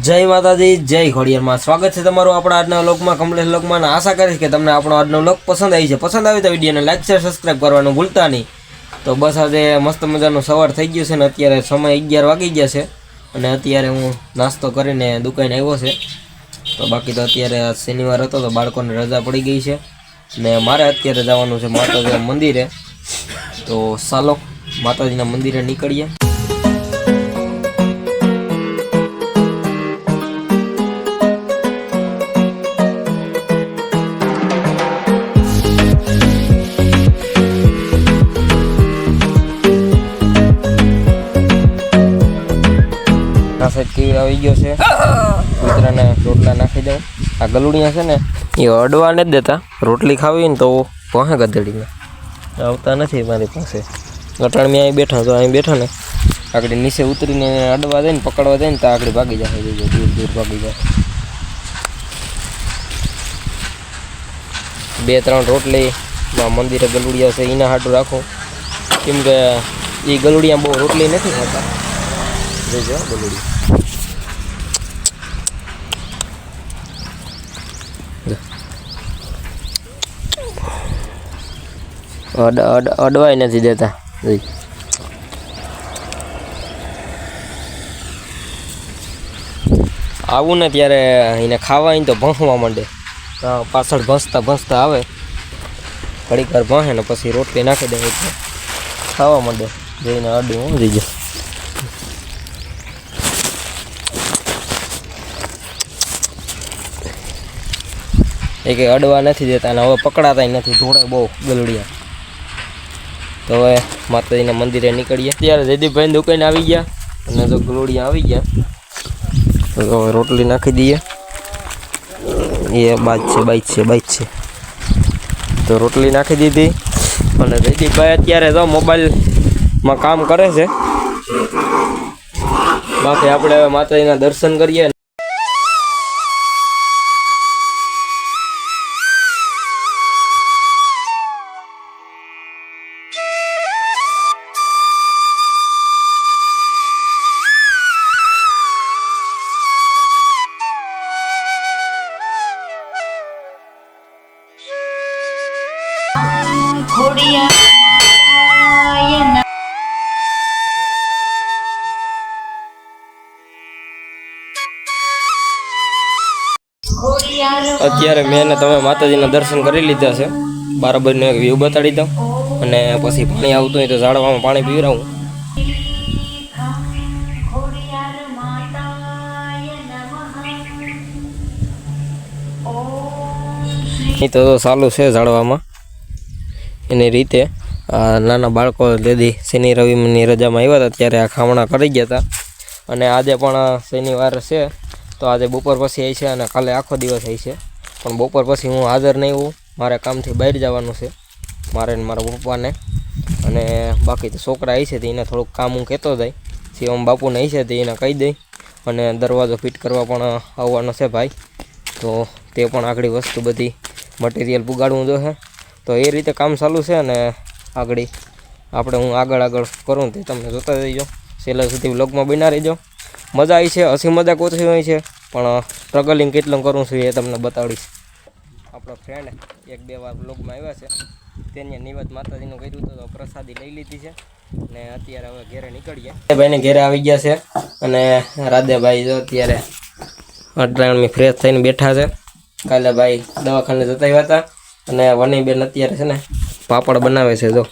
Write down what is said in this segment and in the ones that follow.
જય માતાજી, જય ખોડિયારમાં સ્વાગત છે તમારું આપણા આજના લોકમાં કમલેશ લોકમાં આશા કરીશ કે તમને આપણો આજનો લોક પસંદ આવી છે. પસંદ આવી તો વિડીયોને લાઈક, શેર સબસ્ક્રાઈબ કરવાનું ભૂલતા નહીં. તો બસ આજે મસ્ત મજાનું સવાર થઈ ગયું છે ને અત્યારે સમય અગિયાર વાગી ગયા છે. અને અત્યારે હું નાસ્તો કરીને દુકાને આવ્યો છે. તો બાકી તો અત્યારે શનિવાર હતો તો બાળકોને રજા પડી ગઈ છે. ને મારે અત્યારે જવાનું છે માતાજીના મંદિરે. તો ચાલો માતાજીના મંદિરે નીકળીએ. આ સાઈડ કેવી આવી ગયો છે. કૂતરાને રોટલા નાખી દઉં. આ ગલુડિયા છે ને, એ અડવા નથી દેતા. રોટલી ખાવી ને તો પહોંચે ગધેડીને આવતા નથી મારી પાસે. ગટાણ મેં અહીં બેઠા તો અહીં બેઠા ને. આગળ નીચે ઉતરીને અડવા દે ને, પકડવા દે ને, તો આગળ ભાગી જાય દૂર દૂર ભાગી જાય. બે, ત્રણ રોટલી મંદિરે ગલુડિયા છે એના હાટું રાખો. કેમ કે એ ગલુડિયા બહુ રોટલી નથી ખાતા. જોજો ગલુડિયા. અડવાય નથી દેતા. આવું ને ત્યારે એને ખાવા તો ભંખવા માંડે. પાછળ ભસતા ભસતા આવે. ઘડીક વાર ભણે ને પછી રોટલી નાખી દે ખાવા માંડે. જોઈને અડું હું જઈ જાય એ કંઈ અડવા નથી દેતા અને હવે પકડાતા નથી ધોળે બહુ ગલુડિયા. તો હવે માતાજીના મંદિરે નીકળીએ. ત્યારે જયદીપભાઈ દુકાને આવી ગયા. અને જો ગલુડિયા આવી ગયા. તો રોટલી નાખી દઈએ. એ બાજ છે બાઈક છે બાઈક છે. તો રોટલી નાખી દીધી. અને જયદીપભાઈ અત્યારે તો મોબાઈલમાં કામ કરે છે. બાકી આપણે હવે માતાજીના દર્શન કરીએ. અત્યારે મેં ને તમે માતાજીના દર્શન કરી લીધા છે. બરાબરનો એક વ્યૂ બતાડી દઉં. અને પછી પાણી આવતું હોય તો ઝાડવામાં પાણી પીવડાવું. એ તો ચાલુ છે ઝાડવામાં. એની રીતે નાના બાળકો દેદી શનિ રવિની રજામાં આવ્યા હતા, ત્યારે આ ખામણા કરી ગયા હતા. અને આજે પણ શનિવાર છે. તો આજે બપોર પછી આવી છે અને કાલે આખો દિવસ આવી છે. પણ બપોર પછી હું હાજર નહીં હોઉં. મારે કામથી બહાર જવાનું છે. મારે ને મારા પપ્પાને. અને બાકી તો છોકરા આવી છે તો એને થોડુંક કામ હું કહેતો જાય. શિવમ બાપુને આવી છે તે એને કહી દઈ. અને દરવાજો ફિટ કરવા પણ આવવાનો છે ભાઈ. તો તે પણ આગળ વસ્તુ બધી મટીરિયલ પુગાડવું જોશે. તો એ રીતે કામ ચાલુ છે અને આગળ આપણે હું આગળ આગળ કરું તે તમને જોતા જઈજો. છેલ્લા સુધી વ્લોગમાં બના રહીજો. મજા આવી છે, હસી મજાક ઓછી હોય છે, પણ સ્ટ્રગલિંગ કેટલું કરું છું એ તમને બતાડીશ. આપણો ફ્રેન્ડ એક બે વાર બ્લોગમાં આવ્યા છે, તેને નિવત માતાજીનું કર્યું હતું, તો પ્રસાદી લઈ લીધી છે, ને અત્યારે હવે ઘેરે નીકળીએ. ભાઈને ઘેરે આવી ગયા છે, અને રાધેભાઈ જો અત્યારે અટરાણમી ફ્રેશ થઈને બેઠા છે. કાલે ભાઈ દવાખાને જતા આવ્યા હતા, અને વની બેન અત્યારે છે ને પાપડ બનાવે છે, જો.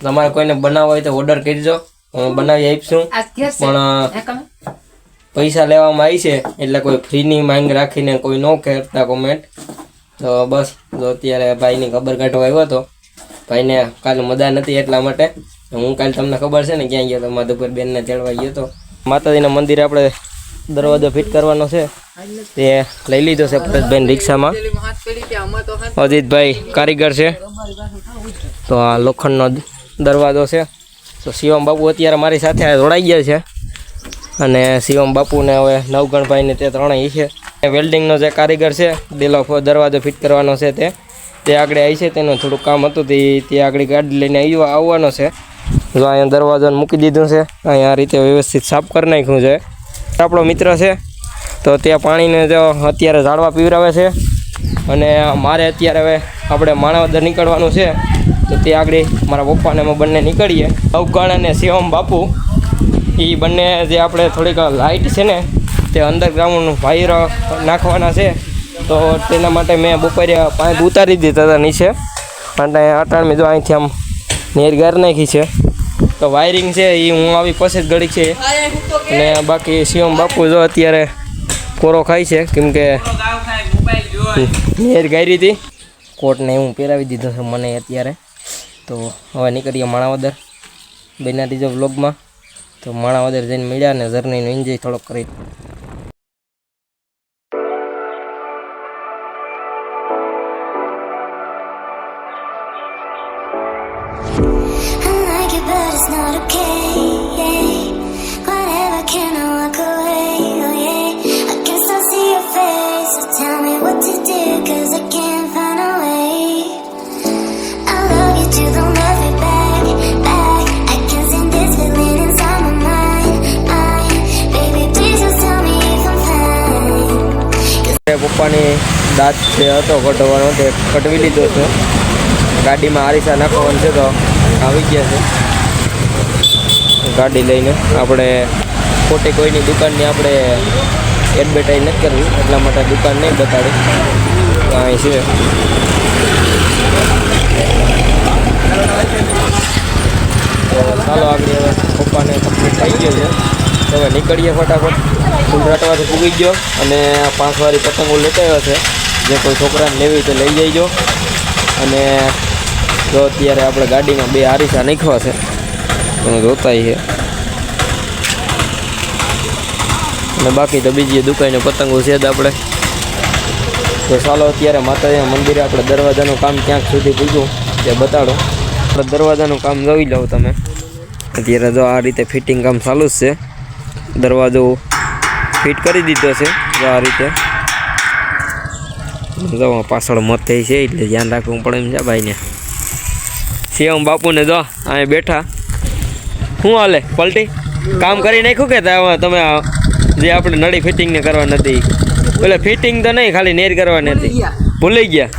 તમારે કોઈને બનાવવા હોય તો ઓર્ડર કરજો. હું બનાવી આપીશું. પણ પૈસા લેવામાં આવી છે એટલે કોઈ ફ્રીની માંગ રાખીને કોઈ ન કરતા કોમેન્ટ તો બસ જો અત્યારે ભાઈની ખબર કાઢવા આવ્યો હતો ભાઈને કાલે મજા નથી એટલા માટે. હું કાલે તમને ખબર છે ને ક્યાં ગયો તો માધુપુર બેનને તેડવા ગયો હતો માતાજીના મંદિરે આપણે દરવાજો ફિટ કરવાનો છે. તે લઈ લીધો છે ભરતભાઈ રિક્ષામાં. અજીતભાઈ કારીગર છે. તો આ લોખંડનો દરવાજો છે. તો શિવમ બાપુ અત્યારે મારી સાથે જોડાઈ ગયા છે. અને શિવમ બાપુને હવે નવગણભાઈને તે ત્રણેય છે. વેલ્ડિંગનો જે કારીગર છે દિલો દરવાજો ફિટ કરવાનો છે તે. તે આગળ આવી છે, તેનું થોડુંક કામ હતું, તે તે આગળ ગાડી લઈને આવ્યો, આવવાનો છે. જો અહીંયા દરવાજાને મૂકી દીધું છે, અહીંયા આ રીતે વ્યવસ્થિત સાફ કરી નાખ્યું છે. આપણો મિત્ર છે, તો ત્યાં પાણીને જો અત્યારે ઝાડવા પીવરાવે છે. અને મારે અત્યારે હવે આપણે માણાવદર નીકળવાનું છે. તો તે આગળ મારા પપ્પાને અમે બંને નીકળીએ. અવગણ અને શિવમ બાપુ. એ બંને જે આપણે થોડીક લાઇટ છે ને, તે અંડરગ્રાઉન્ડ વાયર નાખવાના છે. તો તેના માટે મેં બપોરે પાઇપ ઉતારી દીધા હતા નીચે. અને અટાણ મેં જો અહીંથી આમ નેર ગાર નાખી છે. તો વાયરિંગ છે એ હું આવી પછી જ ગળી છે. અને બાકી શિવમ બાપુ જો અત્યારે કોરો ખાય છે, કેમ કે નેર ગાયરી હતી. કોટને હું પહેરાવી દીધો છે મને અત્યારે. તો હવે નીકળીએ માણાવદર. બેના ત્રીજો વ્લોગમાં તો માણાવદર જઈને મળ્યા અને જર્નીનો એન્જોય થોડોક કરી. પપ્પાની દાંત જે હતો કટવાનો તે કટવી લીધો છે. ગાડીમાં આરીસા નાખવાનું છે તો આવી ગયા છે. ગાડી લઈને આપણે ખોટી કોઈની દુકાનની આપણે એડવર્ટાઈઝ નથી કરવી, એટલા માટે દુકાન નહીં બતાડી તો અહીં છે. ચાલો આગળ પપ્પાને કમ્પ્લીટ થઈ ગયો છે. તો હવે નીકળીએ ફટાફટ. ફૂલરાટવાથી પૂગી ગયો અને પાંચ વાળી પતંગો લેતા આવ્યો છે. જે કોઈ છોકરાને લેવી તો લઈ જઈજો અને જો અત્યારે આપણે ગાડીમાં બે આરીસા નાખવા છે. તમે જોતા છે અને બાકી તો બીજી દુકાને પતંગો છે જ આપણે. તો ચાલો અત્યારે માતાજીના મંદિરે આપણે દરવાજાનું કામ ક્યાંક સુધી પૂછું. તે બતાડો. આપણે દરવાજાનું કામ જોઈ લો તમે. અત્યારે જો આ રીતે ફિટિંગ કામ ચાલુ જ છે. દરવાજો ફિટ કરી દીધો છે આ રીતે. જો પાછળ મત થઈ છે એટલે ધ્યાન રાખવું પડે એમ છે ભાઈને. શિવમ બાપુને જો અહીંયા બેઠા. શું હાલે પલટી? કામ કરી નાખ્યું કે તમે જે આપણે નળી ફિટિંગ ને કરવા નથી એટલે ફિટિંગ તો નહીં ખાલી નેર કરવાની હતી. ભૂલી ગયા.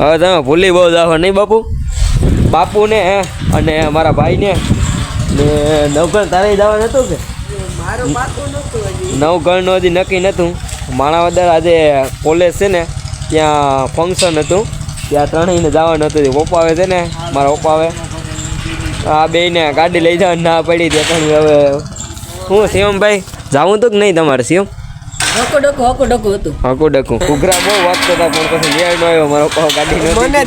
હવે તમે ભૂલી બહુ જાવ નહીં બાપુ? બાપુને અને મારા ભાઈને. ને નવકર તારે જવાનું હતું કે? નવગણનું હજી નક્કી નહોતું. માણાવદર આજે કોલેજ છે ને ત્યાં ફંક્શન હતું. ત્યાં ત્રણેયને જવાનું હતું. પપ્પા આવે છે ને મારા પપ્પા આવે. આ બેને ગાડી લઈ જવાની ના પડી તે પણ હવે હું શિવમભાઈ જાવું તો કે નહીં તમારે શિવમ? હતું. ઘૂઘરા બહુ વાગતો હતા પણ પછી ન આવ્યો. મારો ગાડી મને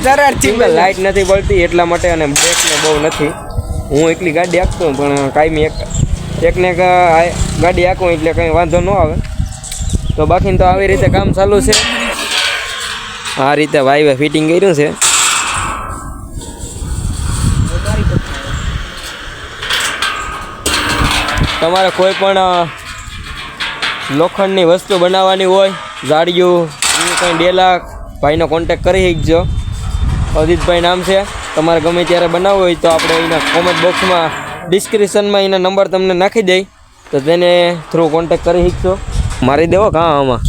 લાઇટ નથી પડતી એટલા માટે અને બ્રેક ને બહુ નથી. હું એકલી ગાડી આપતો પણ કાયમી એક એકને ગાડી આખું એટલે કંઈ વાંધો ન આવે. તો બાકી તો આવી રીતે કામ ચાલુ છે. આ રીતે વાઈવે ફિટિંગ કર્યું છે. તમારે કોઈ પણ લોખંડની વસ્તુ બનાવવાની હોય એવું કંઈ ડેલા, ભાઈનો કોન્ટેક કરી શકજો. અજીતભાઈ નામ છે. તમારે ગમે ત્યારે બનાવવું હોય તો આપણે એના કોમેન્ટ બોક્સમાં ડિસ્ક્રિપ્શનમાં એના નંબર તમને નાખી દઈ. તો તેને થ્રુ કોન્ટેક કરી શકશો. મારી દેવો કા આમાં?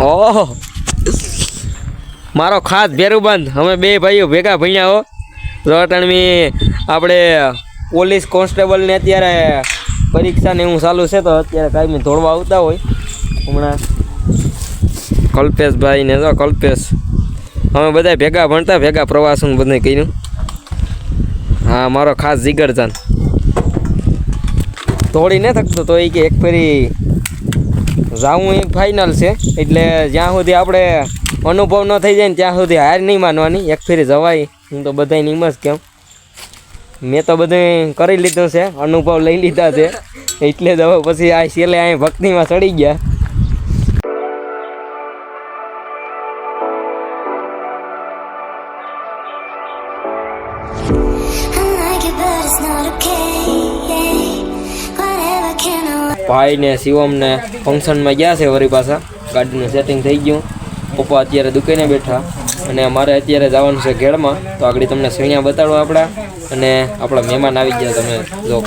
ઓહો. મારો ખાસ ભેરુબંધ. અમે બે ભાઈઓ ભેગા ભણ્યા હો. રોટણમી આપણે પોલીસ કોન્સ્ટેબલને અત્યારે પરીક્ષાને એવું ચાલુ છે તો અત્યારે કાંઈ ધોળવા આવતા હોય. હમણાં કલ્પેશભાઈ ને જો કલ્પેશ. અમે બધા ભેગા ભણતા ભેગા પ્રવાસનું બધું કર્યું. હા મારો ખાસ જીગરજાન. તોડી ન થકતો તો એ કે એક ફેરી જાવું એ ફાઇનલ છે. એટલે જ્યાં સુધી આપણે અનુભવ ન થઈ જાય ને ત્યાં સુધી હાર નહીં માનવાની, એક ફેરી જવાય. હું તો બધાય એમ જ કેમ મેં તો બધું કરી લીધું છે, અનુભવ લઈ લીધા છે. એટલે જ હવે પછી આ છેલ્લે અહીં ભક્તિમાં ચડી ગયા. Can શિવમને ફંક્શનમાં ગયા છે વળી પાછા. ગાડીનું સેટિંગ થઈ ગયું. પપ્પા અત્યારે દુકાને બેઠા. અને અમારે અત્યારે જવાનું છે ઘેડમાં તો આગળ તમને સૈણ્યા બતાડો આપણા. અને આપણા મહેમાન આવી ગયા. તમે જો.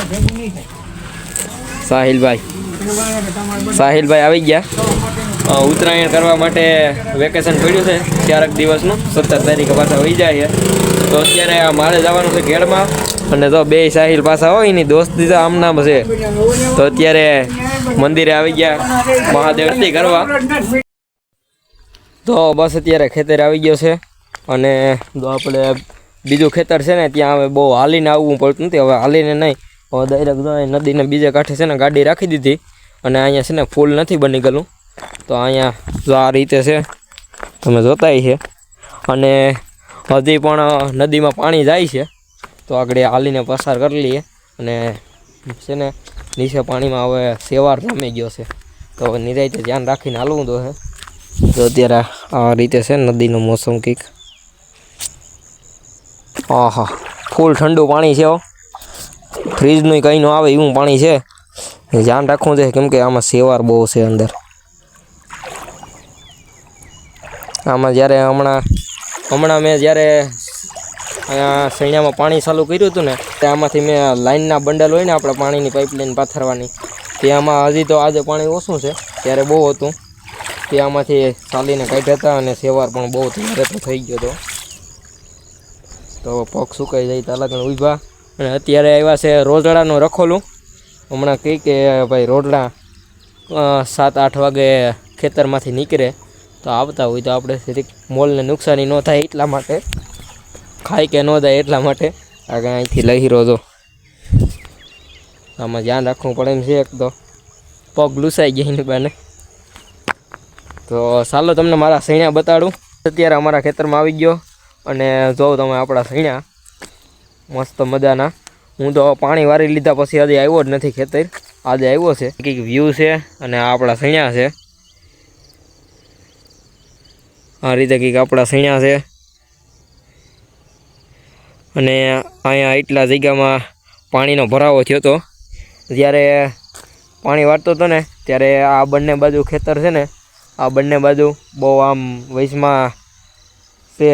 સાહિલભાઈ. સાહિલભાઈ આવી ગયા. ઉત્તરાયણ કરવા માટે વેકેશન પડ્યું છે. ચારક દિવસનું. સત્તર તારીખે પાછા વહી જાય તો અત્યારે મારે જવાનું છે ઘેડમાં અને તો બે સાહિલ પાસા હોય એની દોસ્તી તો આમ નામ છે. તો અત્યારે મંદિરે આવી ગયા મહાદેવ આરતી કરવા. તો બસ અત્યારે ખેતર આવી ગયો છે અને જો આપણે બીજું ખેતર છે ને, ત્યાં હવે બહુ હાલીને આવવું પડતું નથી. હવે હાલીને નહીં, હવે ડાયરેક્ટ નદીને બીજે કાંઠે છે ને, ગાડી રાખી દીધી અને અહીંયા છે ને ફૂલ નથી બની ગયેલું. તો અહીંયા જો આ રીતે છે, તમે જોતાય છે. અને હજી પણ નદીમાં પાણી જાય છે. તો આગળ હાલીને પસાર કરી લઈએ. અને છે ને, નીચે પાણીમાં હવે સેવાર જામી ગયો છે. તો હવે નિરાયતે ધ્યાન રાખીને હાલવું તો છે તો અત્યારે આ રીતે છે નદીનું મોસમ કંઈક. આહા, ફૂલ ઠંડુ પાણી છે હો. ફ્રીજનું કંઈ ન આવે એવું પાણી છે. ધ્યાન રાખવું છે કેમ કે આમાં સેવાર બહુ છે અંદર. આમાં જ્યારે હમણાં હમણાં મેં જ્યારે અહીંયા સૈણામાં પાણી ચાલુ કર્યું હતું ને ત્યાંમાંથી મેં લાઇનના બંડલ હોય ને આપણે પાણીની પાઇપલાઇન પાથરવાની ત્યાંમાં હજી તો આજે પાણી ઓછું છે, ત્યારે બહુ હતું. ત્યાંમાંથી ચાલીને કાઢ્યા હતા અને સેવાર પણ બહુ વધારે તો થઈ ગયો હતો. તો પગ સુકાઈ જાય તા લગન ઊભા અને અત્યારે આવ્યા છે રોજડાનું રખોલું. હમણાં કહી કે, ભાઈ રોડડા સાત, આઠ વાગે ખેતરમાંથી નીકળે. તો આવતા હોય તો આપણે મોલને નુકસાની ન થાય એટલા માટે. ખાય કે ન જાય એટલા માટે આગળ અહીંથી લઈ રોજો આમાં ધ્યાન રાખવું પડે એમ છે એક તો. પગ લૂસાઈ ગયા એની બાને. તો ચાલો તમને મારા સૈણા બતાડું. અત્યારે અમારા ખેતરમાં આવી ગયો અને જોઉં તમે આપણા સૈણા મસ્ત મજાના. હું તો પાણી વારી લીધા પછી આજે આવ્યો જ નથી ખેતર. આજે આવ્યો છે. કંઈક વ્યૂ છે અને આપણા સૈણા છે. આ રીતે કંઈક આપણા સૈણા છે. અને અહીંયા એટલા જગ્યામાં પાણીનો ભરાવો થયો હતો જ્યારે પાણી વાળતો હતો ને, ત્યારે આ બંને બાજુ ખેતર છે ને, આ બંને બાજુ બહુ આમ વૈશમાં તે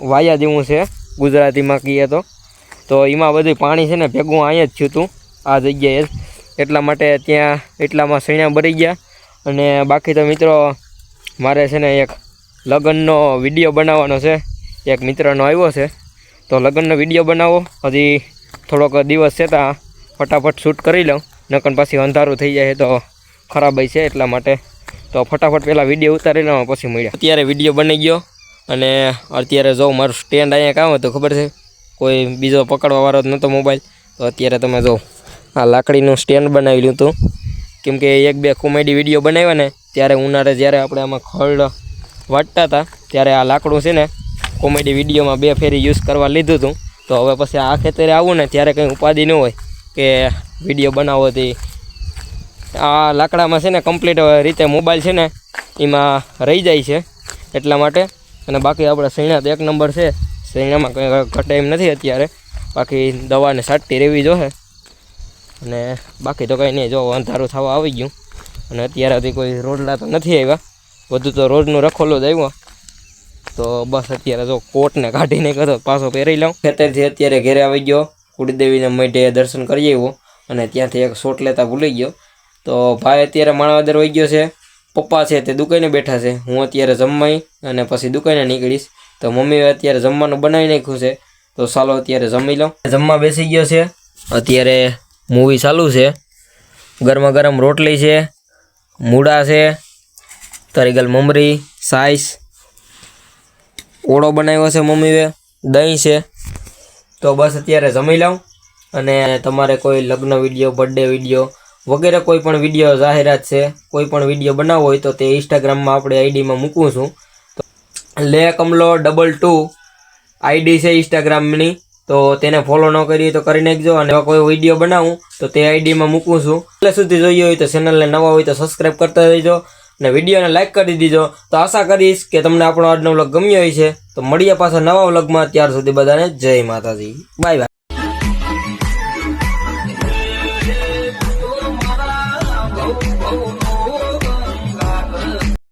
વાયા જેવું છે, ગુજરાતીમાં કહીએ તો. તો એમાં બધું પાણી છે ને, ભેગું અહીંયા જ થયું હતું, આ જગ્યાએ એટલા માટે ત્યાં એટલામાં સૈણા ભરી ગયા. અને બાકી તો મિત્રો, મારે છે ને એક લગ્નનો વીડિયો બનાવવાનો છે. એક મિત્રનો આવ્યો છે. તો લગ્નનો વીડિયો બનાવો. હજી થોડોક દિવસ છે ત્યાં ફટાફટ શૂટ કરી લઉં. નકન પાછી અંધારું થઈ જાય તો ખરાબ છે એટલા માટે. તો ફટાફટ પહેલાં વીડિયો ઉતારી લઉં, પછી મળ્યા અત્યારે વીડિયો બની ગયો અને અત્યારે જો મારું સ્ટેન્ડ અહીંયા કામ હતું, ખબર છે? કોઈ બીજો પકડવાવાળો જ નહોતો મોબાઈલ. તો અત્યારે તમે જો આ લાકડીનું સ્ટેન્ડ બનાવી હતું. કેમ કે એક બે કોમેડી વીડિયો બનાવ્યા ને, ત્યારે ઉનાળે જ્યારે આપણે આમાં ખડ વાટતા હતા, ત્યારે આ લાકડું છે ને કોમેડી વિડીયોમાં બે ફેરી યુઝ કરવા લીધું હતું તો હવે પછી આ ખેતરે આવું ને ત્યારે કંઈ ઉપાધિ ન હોય કે વીડિયો બનાવવાથી આ લાકડામાં છે ને કમ્પ્લીટ રીતે મોબાઈલ છે ને, એમાં રહી જાય છે એટલા માટે. અને બાકી આપણે સૈણા તો એક નંબર છે. સૈણામાં કંઈ ઘટે એમ નથી અત્યારે. બાકી દવાને સાટતી રહેવી જોઈએ. અને બાકી તો કંઈ નહીં, જો અંધારું થવા આવી ગયું. અને અત્યારે કોઈ રોડલા તો નથી આવ્યા. બધું તો રોડનું રખોલો જ આવ્યો. તો બસ અત્યારે જો કોટને કાઢીને કરો પાછો પહેરી લઉં. ખેતરથી અત્યારે ઘેરે આવી ગયો. કુળદેવીને માટે દર્શન કરી આવ્યો અને ત્યાંથી એક શોટ લેતા ભૂલી ગયો. તો ભાઈ અત્યારે માણાવદર વહી ગયો છે. પપ્પા છે તે દુકાને બેઠા છે. હું અત્યારે જમવાઈ અને પછી દુકાને નીકળીશ. તો મમ્મીએ અત્યારે જમવાનું બનાવી નાખ્યું છે. તો ચાલો અત્યારે જમી લઉં. જમવા બેસી ગયો છે. અત્યારે મૂવી ચાલુ છે. ગરમા ગરમ રોટલી છે, મૂળા છે તરીગલ મમરી, સાઈસ ઓળો બનાવ્યો છે મમ્મીએ. દહીં છે. તો બસ અત્યારે જમી લઉં. અને તમારે કોઈ લગ્ન વીડિયો બર્થડે વીડિયો વગેરે કોઈ પણ વીડિયો જાહેરાત છે, કોઈ પણ વીડિયો બનાવવો હોય તો તે ઇન્સ્ટાગ્રામમાં આપણે આઈડીમાં મૂકું છું. લે કમલો ડબલ ટુ આઈડી છે ઇન્સ્ટાગ્રામની તો તેને ફોલો ન કરીએ તો કરી નાખજો. અને કોઈ વીડિયો બનાવું તો તે આઈડીમાં મૂકું છું. એટલે સુધી જોઈએ હોય તો ચેનલને નવા હોય તો સબસ્ક્રાઈબ કરતા રહેજો. અને વિડીયોને લાઈક કરી દીજો. તો આશા કરીશ કે તમને આપણો આજનો વ્લોગ ગમ્યો હોય છે તો મળીએ પાછા નવા વ્લોગમાં ત્યાર સુધી બધાને જય માતાજી. Bye bye